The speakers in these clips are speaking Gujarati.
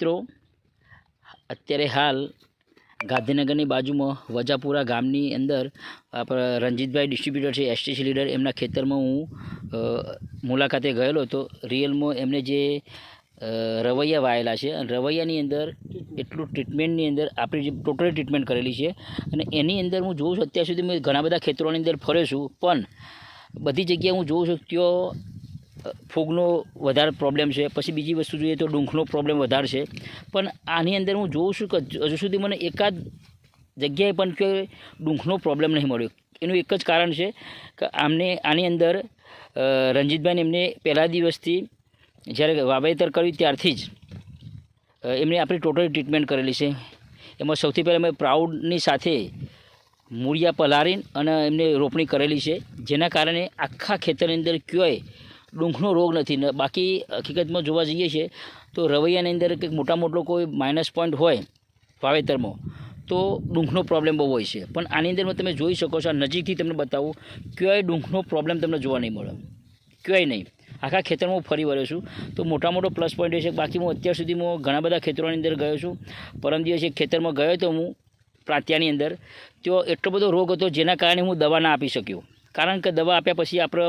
મિત્રો, અત્યારે હાલ ગાંધીનગરની બાજુમાં વજાપુરા ગામની અંદર આપણા રણજીતભાઈ ડિસ્ટ્રીબ્યુટર છે એસટીસી લીડર એમના ખેતરમાં હું મુલાકાતે ગયેલો હતો. રિયલમાં એમને જે રવૈયા વાયેલા છે, અને રવૈયાની અંદર એટલું ટ્રીટમેન્ટની અંદર આપણી જે ટોટલી ટ્રીટમેન્ટ કરેલી છે. અને એની અંદર હું જોઉં છું, અત્યાર સુધી મેં ઘણા બધા ખેતરોની અંદર ફર્યો છું, પણ બધી જગ્યાએ હું જોઉં છું ત્યાં ફૂગનો વધારે પ્રોબ્લેમ છે. પછી બીજી વસ્તુ જોઈએ તો ડુંખનો પ્રોબ્લેમ વધારે છે. પણ આની અંદર હું જોઉં છું કે હજુ સુધી મને એકાદ જગ્યાએ પણ કે ડુંખનો પ્રોબ્લેમ નહીં મળ્યો. એનું એક જ કારણ છે કે આમને, આની અંદર રણજીતભાઈને એમને પહેલા દિવસથી જ્યારે વાવેતર કર્યું ત્યારથી જ એમણે આપણી ટોટલી ટ્રીટમેન્ટ કરેલી છે. એમાં સૌથી પહેલાં મેં પ્રાઉડની સાથે મૂળિયા પલારીને અને એમને રોપણી કરેલી છે. જેના કારણે આખા ખેતરની અંદર ક્યાંય ડૂંખનો રોગ નથી. બાકી હકીકતમાં જોવા જઈએ છીએ, તો રવૈયાની અંદર કંઈક મોટા મોટો કોઈ માઇનસ પોઈન્ટ હોય વાવેતરમાં, તો ડૂંખનો પ્રોબ્લેમ બહુ હોય છે. પણ આની અંદર તમે જોઈ શકો છો નજીકથી તમને બતાવું, ક્યાંય ડૂંખનો પ્રોબ્લેમ તમને જોવા નહીં મળે. ક્યાંય નહીં. આખા ખેતરમાં હું ફરી વળ્યો છું. તો મોટા મોટો પ્લસ પોઈન્ટ એ છે બાકી હું અત્યાર સુધી હું ઘણા બધા ખેતરોની અંદર ગયો છું. પરમ દિવસે ખેતરમાં ગયો તો હું પ્રાંતિયાની અંદર. તો એટલો બધો રોગ હતો જેના કારણે હું દવા ના આપી શક્યો. કારણ કે દવા આપ્યા પછી આપણે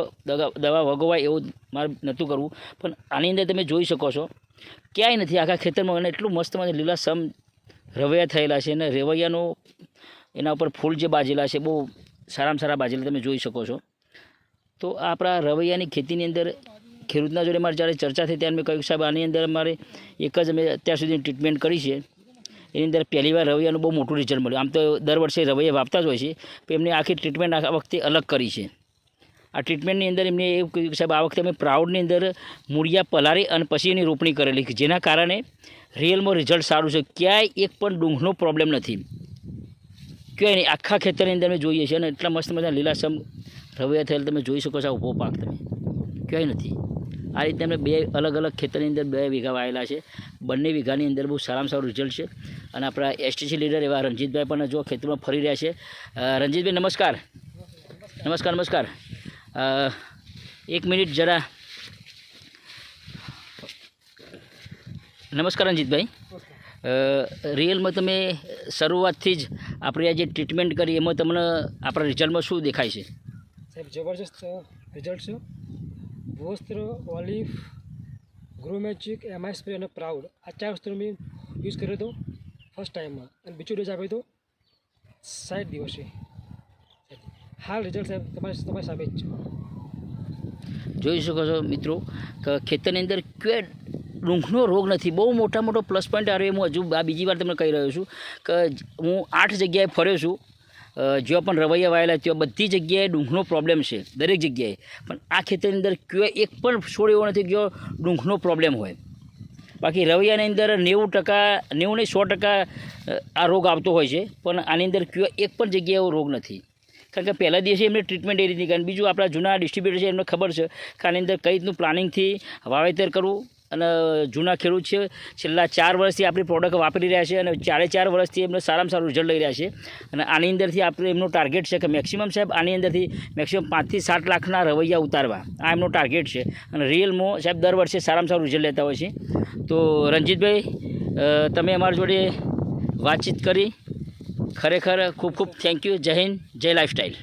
દવા વગોવાય એવું મારે નહોતું કરવું. પણ આની અંદર તમે જોઈ શકો છો, ક્યાંય નથી. આખા ખેતરમાં અને એટલું મસ્ત મસ્ત લીલાસમ રવૈયા થયેલા છે અને રેવૈયાનો એના ઉપર ફૂલ જે બાજેલા છે, બહુ સારામાં સારા બાજેલા તમે જોઈ શકો છો. તો આપણા રવૈયાની ખેતીની અંદર ખેડૂતના જોડે મારે જ્યારે ચર્ચા થઈ, ત્યારે મેં કહ્યું, સાહેબ, આની અંદર અમારે એક જ અમે અત્યાર સુધી ટ્રીટમેન્ટ કરી છે. એની અંદર પહેલી વાર રવૈયાનું બહુ મોટું રિઝલ્ટ મળ્યું. આમ તો દર વર્ષે રવૈયા વાપતા જ હોય છે, પણ એમને આખી ટ્રીટમેન્ટ આ વખતે અલગ કરી છે. આ ટ્રીટમેન્ટની અંદર એમને એવું કહ્યું સાહેબ, આ વખતે અમે પ્રાઉડની અંદર મૂળિયા પલારી અને પછી એની રોપણી કરેલી જેના કારણે રિયલમાં રિઝલ્ટ સારું છે. ક્યાંય એક પણ ડુંઘનો પ્રોબ્લેમ નથી. ક્યાંય નહીં, આખા ખેતરની અંદર અમે જોઈએ છીએ અને એટલા મસ્ત મજા લીલાસમ રવૈયા થયેલ તમે જોઈ શકો છો ઊભો પાક તમે. ક્યાંય નથી. આ રીતે અમે બે અલગ અલગ ખેતરની અંદર બે વીઘા વાયેલા છે. બંને વીઘાની અંદર બહુ સારામાં સારું રિઝલ્ટ છે. અને આપણા એસટીસી લીડર એવા રણજીતભાઈ પણ જો ખેતરમાં ફરી રહ્યા છે. રણજીતભાઈ, નમસ્કાર. નમસ્કાર નમસ્કાર. એક મિનિટ જરા. નમસ્કાર, રણજીતભાઈ. રિયલમાં તમે શરૂઆતથી જ આપણે આ જે ટ્રીટમેન્ટ કરી, એમાં તમને આપણા રિઝલ્ટમાં શું દેખાય છે? સાહેબ, જબરજસ્ત રિઝલ્ટ છે. વસ્ત્ર, ઓલિવ ગ્રોમેચિક એમઆઈ સ્પ્રે અને પ્રાઉડ. આ ચાર વસ્તુનો મેં યુઝ કર્યો હતો ફર્સ્ટ ટાઈમમાં. અને બીજો ડોઝ આપ્યો હતો સાઠ દિવસે. હાલ રિઝલ્ટ સાહેબ, તમારી તમારી સામે જ છે. જોઈ શકો છો મિત્રો ખેતરની અંદર કે ડૂંખનો રોગ નથી. બહુ મોટા મોટો પ્લસ પોઈન્ટ આવ્યો હું હજુ આ બીજી વાર તમને કહી રહ્યો છું કે હું આઠ જગ્યાએ ફર્યો છું. જ્યાં પણ રવૈયા વાયેલા ત્યાં બધી જગ્યાએ ડુંખનો પ્રોબ્લેમ છે, દરેક જગ્યાએ. પણ આ ખેતરની અંદર ક્યાંય એક પણ છોડ એવો નથી કે ડુંખનો પ્રોબ્લેમ હોય. બાકી રવૈયાની અંદર નેવું ટકા, નેવું નહીં, સો ટકા આ રોગ આવતો હોય છે, પણ આની અંદર ક્યાં એક પણ જગ્યાએ રોગ નથી. કારણ કે પહેલા દિવસે એમને ટ્રીટમેન્ટ એ રીતની, કારણ બીજું આપણા જૂના ડિસ્ટ્રીબ્યુટર છે, એમને ખબર છે કે આની અંદર કઈ રીતનું પ્લાનિંગથી વાવેતર કરવું અને જૂના ખેડૂત છે, છેલ્લા ચાર વર્ષથી આપણી પ્રોડક્ટ વાપરી રહ્યા છે અને ચારે ચાર વર્ષથી એમને સારામાં સારું રિઝલ્ટ લઈ રહ્યા છે. અને આની અંદરથી આપણે એમનો ટાર્ગેટ છે કે મેક્સિમમ સાહેબ, આની અંદરથી મેક્સિમમ પાંચથી સાત લાખના રવૈયા ઉતારવા. આ એમનો ટાર્ગેટ છે. અને રિયલમાં સાહેબ દર વર્ષે સારામાં સારું રિઝલ્ટ લેતા હોય છે. તો રણજીતભાઈ તમે અમારી જોડે વાતચીત કરી. ખરેખર ખૂબ ખૂબ થેન્ક યુ જય હિન્દ, જય લાઈફસ્ટાઈલ